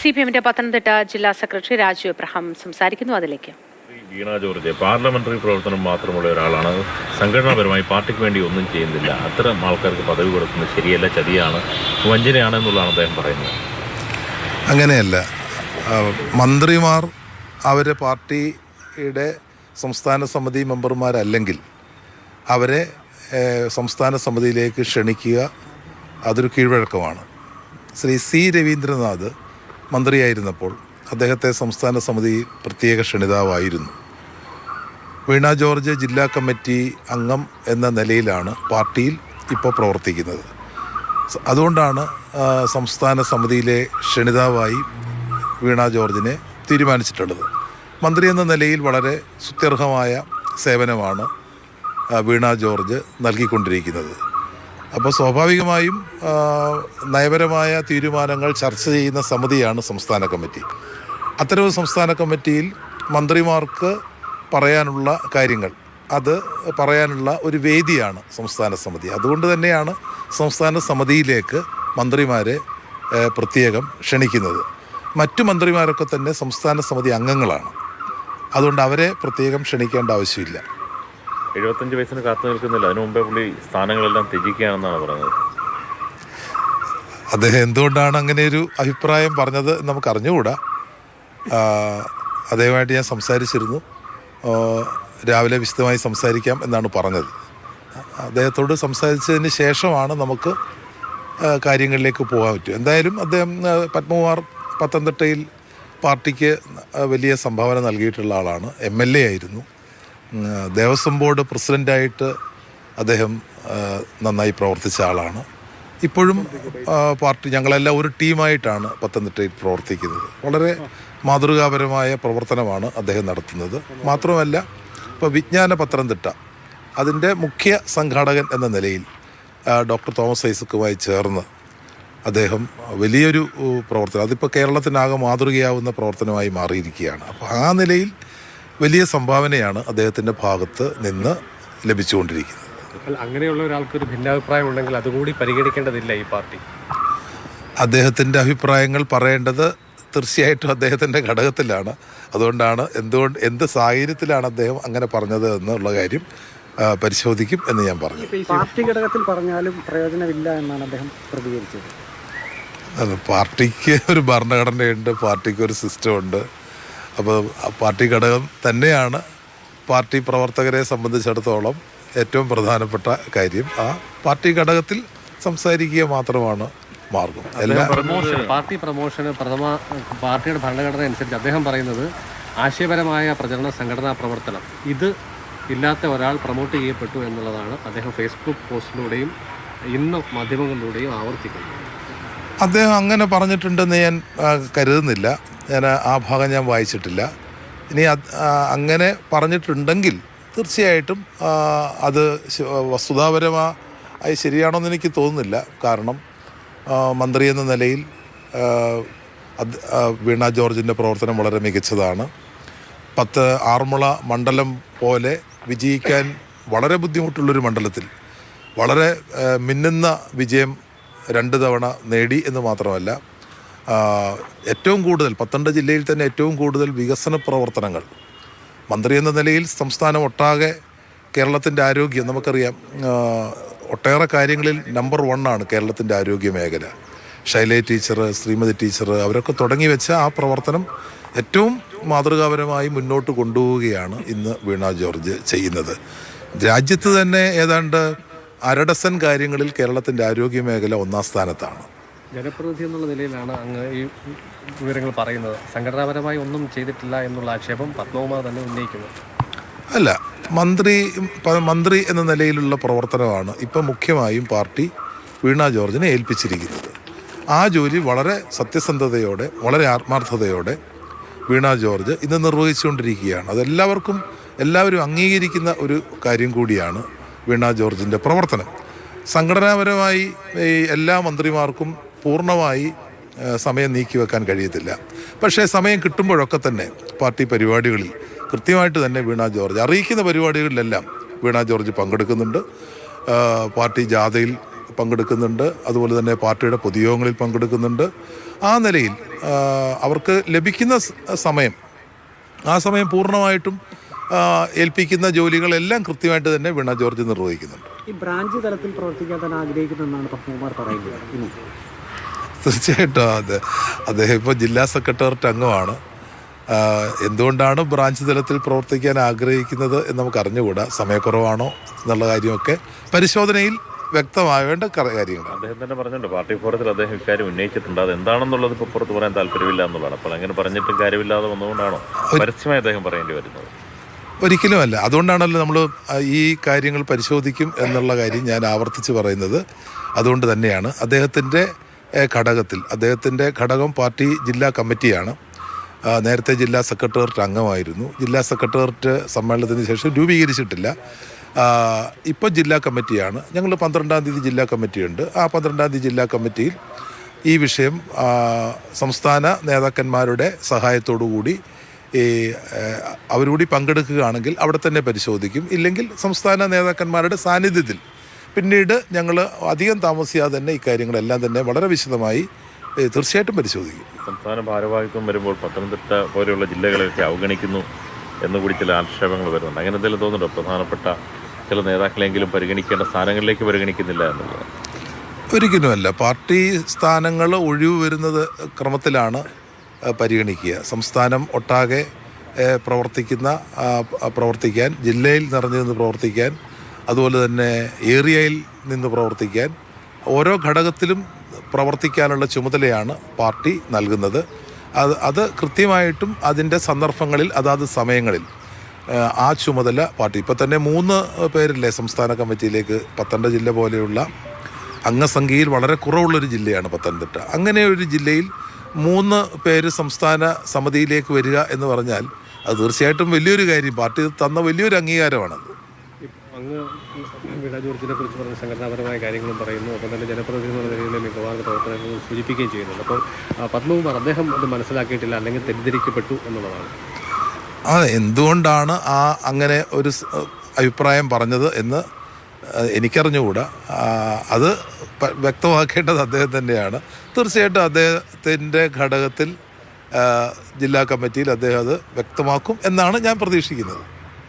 C P എമ്മിന്റെ പത്തനംതിട്ട ജില്ലാ secretary Raju Abraham സംസാരിക്കുന്നു. അതിലേക്ക്. ശ്രീ വീണ ജോർജ് പാർലമെന്ററി പ്രവർത്തനം മാത്രമുള്ള ഒരാളാണ്. സംഘടനാപരമായി പാർട്ടിക്ക് വേണ്ടി ഒന്നും ചെയ്യുന്നില്ല. അത്തരം ആൾക്കാർക്ക് പദവി കൊടുക്കുന്നത് ശരിയല്ല ചതിയാണ് വഞ്ചനയാണ് എന്നുള്ളതാണ് അദ്ദേഹം പറയുന്നത്. അങ്ങനെയല്ല. മന്ത്രിമാർ അവരെ പാർട്ടിയുടെ സംസ്ഥാന സമിതി മെമ്പർമാരല്ലെങ്കിൽ അവരെ സംസ്ഥാന സമിതിയിലേക്ക് ക്ഷണിക്കുക അതൊരു കീഴ്വഴക്കമാണ്. ശ്രീ സി രവീന്ദ്രനാഥ് മന്ത്രിയായിരുന്നപ്പോൾ അദ്ദേഹത്തെ സംസ്ഥാന സമിതി പ്രത്യേക ക്ഷണിതാവായിരുന്നു. വീണ ജോർജ് ജില്ലാ കമ്മിറ്റി അംഗം എന്ന നിലയിലാണ് പാർട്ടിയിൽ ഇപ്പോൾ പ്രവർത്തിക്കുന്നത്. അതുകൊണ്ടാണ് സംസ്ഥാന സമിതിയിലെ ക്ഷണിതാവായി വീണ ജോർജിനെ തീരുമാനിച്ചിട്ടുള്ളത്. മന്ത്രി എന്ന നിലയിൽ വളരെ സുത്യർഹമായ സേവനമാണ് വീണ ജോർജ് നൽകിക്കൊണ്ടിരിക്കുന്നത്. അപ്പോൾ സ്വാഭാവികമായും നയപരമായ തീരുമാനങ്ങൾ ചർച്ച ചെയ്യുന്ന സമിതിയാണ് സംസ്ഥാന കമ്മിറ്റി. അത്തരം സംസ്ഥാന കമ്മിറ്റിയിൽ മന്ത്രിമാർക്ക് പറയാനുള്ള കാര്യങ്ങൾ അത് പറയാനുള്ള ഒരു വേദിയാണ് സംസ്ഥാന സമിതി. അതുകൊണ്ട് തന്നെയാണ് സംസ്ഥാന സമിതിയിലേക്ക് മന്ത്രിമാരെ പ്രത്യേകം ക്ഷണിക്കുന്നത്. മറ്റു മന്ത്രിമാരൊക്കെ തന്നെ സംസ്ഥാന സമിതി അംഗങ്ങളാണ്. അതുകൊണ്ട് അവരെ പ്രത്യേകം ക്ഷണിക്കേണ്ട ആവശ്യമില്ല. എഴുപത്തഞ്ച് വയസ്സിന് കാത്തു നിൽക്കുന്നില്ല. അതിനു മുമ്പേ പുള്ളി സ്ഥാനങ്ങളെല്ലാം ത്യജിക്കുകയാണെന്നാണ് പറഞ്ഞത് അദ്ദേഹം എന്തുകൊണ്ടാണ് അങ്ങനെ ഒരു അഭിപ്രായം പറഞ്ഞത് നമുക്ക് അറിഞ്ഞുകൂടാ. അദ്ദേഹമായിട്ട് ഞാൻ സംസാരിച്ചിരുന്നു. രാവിലെ വിശദമായി സംസാരിക്കാം എന്നാണ് പറഞ്ഞത്. അദ്ദേഹത്തോട് സംസാരിച്ചതിന് ശേഷമാണ് നമുക്ക് കാര്യങ്ങളിലേക്ക് പോകാൻ പറ്റും എന്തായാലും അദ്ദേഹം പത്മകുമാർ പത്തനംതിട്ടയിൽ പാർട്ടിക്ക് വലിയ സംഭാവന നൽകിയിട്ടുള്ള ആളാണ്. എം എൽ എ ആയിരുന്നു. ദേവസ്വം ബോർഡ് പ്രസിഡന്റായിട്ട് അദ്ദേഹം നന്നായി പ്രവർത്തിച്ച ആളാണ്. ഇപ്പോഴും പാർട്ടി ഞങ്ങളെല്ലാം ഒരു ടീമായിട്ടാണ് പത്തനംതിട്ടയിൽ പ്രവർത്തിക്കുന്നത്. വളരെ മാതൃകാപരമായ പ്രവർത്തനമാണ് അദ്ദേഹം നടത്തുന്നത്. മാത്രമല്ല ഇപ്പോൾ വിജ്ഞാന പത്തനംതിട്ട അതിന്റെ മുഖ്യ സംഘാടകൻ എന്ന നിലയിൽ ഡോക്ടർ തോമസ് ഐസക്കുമായി ചേർന്ന് അദ്ദേഹം വലിയൊരു പ്രവർത്തനം അതിപ്പോൾ കേരളത്തിനാകെ മാതൃകയാവുന്ന പ്രവർത്തനമായി മാറിയിരിക്കുകയാണ്. അപ്പോൾ ആ നിലയിൽ വലിയ സംഭാവനയാണ് അദ്ദേഹത്തിന്റെ ഭാഗത്ത് നിന്ന് ലഭിച്ചുകൊണ്ടിരിക്കുന്നത്. അങ്ങനെയുള്ള ഒരാൾക്ക് ഒരു ഭിന്നാഭിപ്രായം ഉണ്ടെങ്കിൽ അതുകൂടി പരിഗണിക്കേണ്ടതില്ല ഈ പാർട്ടി. അദ്ദേഹത്തിന്റെ അഭിപ്രായങ്ങൾ പറയേണ്ടത് തീർച്ചയായിട്ടും അദ്ദേഹത്തിന്റെ ഘടകത്തിലാണ്. അതുകൊണ്ടാണ് എന്തുകൊണ്ട് എന്ത് സാഹചര്യത്തിലാണ് അദ്ദേഹം അങ്ങനെ പറഞ്ഞത് എന്നുള്ള കാര്യം പരിശോധിക്കും എന്ന് ഞാൻ പറഞ്ഞു. പാർട്ടി ഘടകത്തിൽ പറഞ്ഞാലും പ്രയോജനമില്ല എന്നാണ് അദ്ദേഹം പ്രതികരിച്ചത്. അത് പാർട്ടിക്ക് ഒരു ഭരണഘടനയുണ്ട് പാർട്ടിക്ക് ഒരു സിസ്റ്റം ഉണ്ട്. അപ്പോൾ പാർട്ടി ഘടകം തന്നെയാണ് പാർട്ടി പ്രവർത്തകരെ സംബന്ധിച്ചിടത്തോളം ഏറ്റവും പ്രധാനപ്പെട്ട കാര്യം. ആ പാർട്ടി ഘടകത്തിൽ സംസാരിക്കുക മാത്രമാണ് മാർഗം. എല്ലാ പ്രമോഷൻ പാർട്ടി പ്രമോഷന് പ്രഥമ പാർട്ടിയുടെ ഭരണഘടന അനുസരിച്ച് അദ്ദേഹം പറയുന്നത് ആശയപരമായ പ്രചരണ സംഘടനാ പ്രവർത്തനം. ഇത് ഇല്ലാത്ത ഒരാൾ പ്രൊമോട്ട് ചെയ്യപ്പെട്ടു എന്നുള്ളതാണ് അദ്ദേഹം ഫേസ്ബുക്ക് പോസ്റ്റിലൂടെയും ഇന്ന് മാധ്യമങ്ങളിലൂടെയും ആവർത്തിക്കുന്നത്. അദ്ദേഹം അങ്ങനെ പറഞ്ഞിട്ടുണ്ടെന്ന് ഞാൻ കരുതുന്നില്ല. ഞാൻ ആ ഭാഗം ഞാൻ വായിച്ചിട്ടില്ല. ഇനി അങ്ങനെ പറഞ്ഞിട്ടുണ്ടെങ്കിൽ തീർച്ചയായിട്ടും അത് വസ്തുതാപരമായി ശരിയാണോന്ന് എനിക്ക് തോന്നുന്നില്ല. കാരണം മന്ത്രി എന്ന നിലയിൽ വീണ ജോർജിന്റെ പ്രവർത്തനം വളരെ മികച്ചതാണ്. പത്ത് ആറന്മുള മണ്ഡലം പോലെ വിജയിക്കാൻ വളരെ ബുദ്ധിമുട്ടുള്ളൊരു മണ്ഡലത്തിൽ വളരെ മിന്നുന്ന വിജയം രണ്ട് തവണ നേടി എന്ന് മാത്രമല്ല ഏറ്റവും കൂടുതൽ പത്തനംതിട്ട ജില്ലയിൽ തന്നെ ഏറ്റവും കൂടുതൽ വികസന പ്രവർത്തനങ്ങൾ മന്ത്രി എന്ന നിലയിൽ സംസ്ഥാനം ഒട്ടാകെ കേരളത്തിന്റെ ആരോഗ്യം നമുക്കറിയാം ഒട്ടേറെ കാര്യങ്ങളിൽ നമ്പർ ആണ് കേരളത്തിന്റെ ആരോഗ്യ മേഖല. ശൈലേ ടീച്ചർ ശ്രീമതി ടീച്ചർ അവരൊക്കെ തുടങ്ങി വെച്ച ആ പ്രവർത്തനം ഏറ്റവും മാതൃകാപരമായി മുന്നോട്ട് കൊണ്ടുപോവുകയാണ് ഇന്ന് വീണ ജോർജ് ചെയ്യുന്നത്. രാജ്യത്ത് തന്നെ ഏതാണ്ട് അരഡസൻ കാര്യങ്ങളിൽ കേരളത്തിന്റെ ആരോഗ്യ മേഖല ഒന്നാം സ്ഥാനത്താണ്. ജനപ്രതിനിധി എന്നുള്ള നിലയിലാണ് അങ്ങ് ഈ വിവരങ്ങൾ പറയുന്നത്. സംഘടനാപരമായി ഒന്നും ചെയ്തിട്ടില്ല എന്നുള്ള ആക്ഷേപം പത്മകുമാർ തന്നെ ഉന്നയിക്കുന്നു. അല്ല മന്ത്രി മന്ത്രി എന്ന നിലയിലുള്ള പ്രവർത്തനമാണ് ഇപ്പം മുഖ്യമായും പാർട്ടി വീണ ജോർജിനെ ഏൽപ്പിച്ചിരിക്കുന്നത്. ആ ജോലി വളരെ സത്യസന്ധതയോടെ വളരെ ആത്മാർത്ഥതയോടെ വീണ ജോർജ് ഇന്ന് നിർവഹിച്ചുകൊണ്ടിരിക്കുകയാണ്. അതെല്ലാവർക്കും എല്ലാവരും അംഗീകരിക്കുന്ന ഒരു കാര്യം കൂടിയാണ് വീണ ജോർജിന്റെ പ്രവർത്തനം. സംഘടനാപരമായി ഈ എല്ലാ മന്ത്രിമാർക്കും പൂർണമായി സമയം നീക്കി വെക്കാൻ കഴിയത്തില്ല. പക്ഷേ സമയം കിട്ടുമ്പോഴൊക്കെ തന്നെ പാർട്ടി പരിപാടികളിൽ കൃത്യമായിട്ട് തന്നെ വീണ ജോർജ് അറിയിക്കുന്ന പരിപാടികളിലെല്ലാം വീണ ജോർജ് പങ്കെടുക്കുന്നുണ്ട്. പാർട്ടി ജാഥയിൽ പങ്കെടുക്കുന്നുണ്ട്. അതുപോലെ തന്നെ പാർട്ടിയുടെ പൊതുയോഗങ്ങളിൽ പങ്കെടുക്കുന്നുണ്ട്. ആ നിലയിൽ അവർക്ക് ലഭിക്കുന്ന സമയം ആ സമയം പൂർണമായിട്ടും ഏൽപ്പിക്കുന്ന ജോലികളെല്ലാം കൃത്യമായിട്ട് തന്നെ വീണ ജോർജ് നിർവഹിക്കുന്നുണ്ട്. ഈ ബ്രാഞ്ച് തലത്തിൽ പ്രവർത്തിക്കാൻ തന്നെ ആഗ്രഹിക്കുന്നെന്നാണ് പത്മകുമാർ പറയുന്നത്. ഇനി? തീർച്ചയായിട്ടും അതെ അദ്ദേഹം ഇപ്പോൾ ജില്ലാ സെക്രട്ടേറിയറ്റ് അംഗമാണ്. എന്തുകൊണ്ടാണ് ബ്രാഞ്ച് തലത്തിൽ പ്രവർത്തിക്കാൻ ആഗ്രഹിക്കുന്നത് എന്ന് നമുക്ക് അറിഞ്ഞുകൂടാ. സമയക്കുറവാണോ എന്നുള്ള കാര്യമൊക്കെ പരിശോധനയിൽ വ്യക്തമാവേണ്ട കാര്യങ്ങളാണ്. അദ്ദേഹം തന്നെ പറഞ്ഞിട്ടുണ്ട് പാർട്ടി ഫോറത്തിൽ അദ്ദേഹം ഇക്കാര്യം ഉന്നയിച്ചിട്ടുണ്ട്. അത് എന്താണെന്നുള്ളത് ഇപ്പോൾ പുറത്ത് പറയാൻ താല്പര്യമില്ല എന്നുള്ളതാണ്. അപ്പോൾ അങ്ങനെ പറഞ്ഞിട്ടും കാര്യമില്ലാതെ വന്നുകൊണ്ടാണോ പരസ്യമായി അദ്ദേഹം പറയേണ്ടി വരുന്നത്. ഒരിക്കലുമല്ല. അതുകൊണ്ടാണല്ലോ നമ്മൾ ഈ കാര്യങ്ങൾ പരിശോധിക്കും എന്നുള്ള കാര്യം ഞാൻ ആവർത്തിച്ച് പറയുന്നത്. അതുകൊണ്ട് തന്നെയാണ്. അദ്ദേഹത്തിന്റെ ഘടകത്തിൽ അദ്ദേഹത്തിന്റെ ഘടകം പാർട്ടി ജില്ലാ കമ്മിറ്റിയാണ്. നേരത്തെ ജില്ലാ സെക്രട്ടേറിയറ്റ് അംഗമായിരുന്നു. ജില്ലാ സെക്രട്ടേറിയറ്റ് സമ്മേളനത്തിന് ശേഷം രൂപീകരിച്ചിട്ടില്ല. ഇപ്പോൾ ജില്ലാ കമ്മിറ്റിയാണ്. ഞങ്ങൾ പന്ത്രണ്ടാം തീയതി ജില്ലാ കമ്മിറ്റിയുണ്ട്. ആ പന്ത്രണ്ടാം തീയതി ജില്ലാ കമ്മിറ്റിയിൽ ഈ വിഷയം സംസ്ഥാന നേതാക്കന്മാരുടെ സഹായത്തോടു കൂടി ഈ അവരുകൂടി പങ്കെടുക്കുകയാണെങ്കിൽ അവിടെ തന്നെ പരിശോധിക്കും. ഇല്ലെങ്കിൽ സംസ്ഥാന നേതാക്കന്മാരുടെ സാന്നിധ്യത്തിൽ പിന്നീട് ഞങ്ങൾ അധികം താമസിയാതെ തന്നെ ഇക്കാര്യങ്ങളെല്ലാം തന്നെ വളരെ വിശദമായി തീർച്ചയായിട്ടും പരിശോധിക്കും. സംസ്ഥാന ഭാരവാഹിത്വം വരുമ്പോൾ പത്തനംതിട്ട പോലെയുള്ള ജില്ലകളെയൊക്കെ അവഗണിക്കുന്നു എന്നുകൂടി ചില ആക്ഷേപങ്ങൾ വരുന്നുണ്ട്. അങ്ങനെ എന്തെങ്കിലും തോന്നുന്നുണ്ടോ? പ്രധാനപ്പെട്ട ചില നേതാക്കളെങ്കിലും പരിഗണിക്കേണ്ട സ്ഥാനങ്ങളിലേക്ക് പരിഗണിക്കുന്നില്ല എന്നുള്ളത്. ഒരിക്കലുമല്ല. പാർട്ടി സ്ഥാനങ്ങൾ ഒഴിവ് വരുന്നത് ക്രമത്തിലാണ്. പരിഗണിക്കുക. സംസ്ഥാനം ഒട്ടാകെ പ്രവർത്തിക്കുന്ന പ്രവർത്തിക്കാൻ ജില്ലയിൽ നിറഞ്ഞു നിന്ന് പ്രവർത്തിക്കാൻ അതുപോലെ തന്നെ ഏരിയയിൽ നിന്ന് പ്രവർത്തിക്കാൻ ഓരോ ഘടകത്തിലും പ്രവർത്തിക്കാനുള്ള ചുമതലയാണ് പാർട്ടി നൽകുന്നത്. അത് അത് കൃത്യമായിട്ടും അതിന്റെ സന്ദർഭങ്ങളിൽ അതാത് സമയങ്ങളിൽ ആ ചുമതല പാർട്ടി. ഇപ്പം തന്നെ മൂന്ന് പേരില്ലേ സംസ്ഥാന കമ്മിറ്റിയിലേക്ക് പത്തനംതിട്ട ജില്ല പോലെയുള്ള അംഗസംഖ്യയിൽ വളരെ കുറവുള്ളൊരു ജില്ലയാണ് പത്തനംതിട്ട. അങ്ങനെ ഒരു ജില്ലയിൽ മൂന്ന് പേര് സംസ്ഥാന സമിതിയിലേക്ക് വരിക എന്ന് പറഞ്ഞാൽ അത് തീർച്ചയായിട്ടും വലിയൊരു കാര്യം. പാർട്ടി തന്ന വലിയൊരു അംഗീകാരമാണത്. അങ്ങ് വീണ ജോർജിനെ കുറിച്ച് പറഞ്ഞ സംഘടനാപരമായ കാര്യങ്ങളും പറയുന്നു. ഒപ്പം തന്നെ ജനപ്രതിനിധി എന്നുള്ള നിലയിലെ മികവാർന്ന പ്രവർത്തനങ്ങൾ സൂചിപ്പിക്കുകയും ചെയ്യുന്നുണ്ട്. അപ്പോൾ പത്മകുമാർ അദ്ദേഹം അത് മനസ്സിലാക്കിയിട്ടില്ല അല്ലെങ്കിൽ തെറ്റിദ്ധരിക്കപ്പെട്ടു എന്നുള്ളതാണ്. ആ എന്തുകൊണ്ടാണ് ആ അങ്ങനെ ഒരു അഭിപ്രായം പറഞ്ഞത് എന്ന് എനിക്കറിഞ്ഞുകൂടാ. അത് വ്യക്തമാക്കേണ്ടത് അദ്ദേഹം തന്നെയാണ്. തീർച്ചയായിട്ടും അദ്ദേഹത്തിന്റെ ഘടകത്തിൽ ജില്ലാ കമ്മിറ്റിയിൽ അദ്ദേഹം അത് വ്യക്തമാക്കും എന്നാണ് ഞാൻ പ്രതീക്ഷിക്കുന്നത്.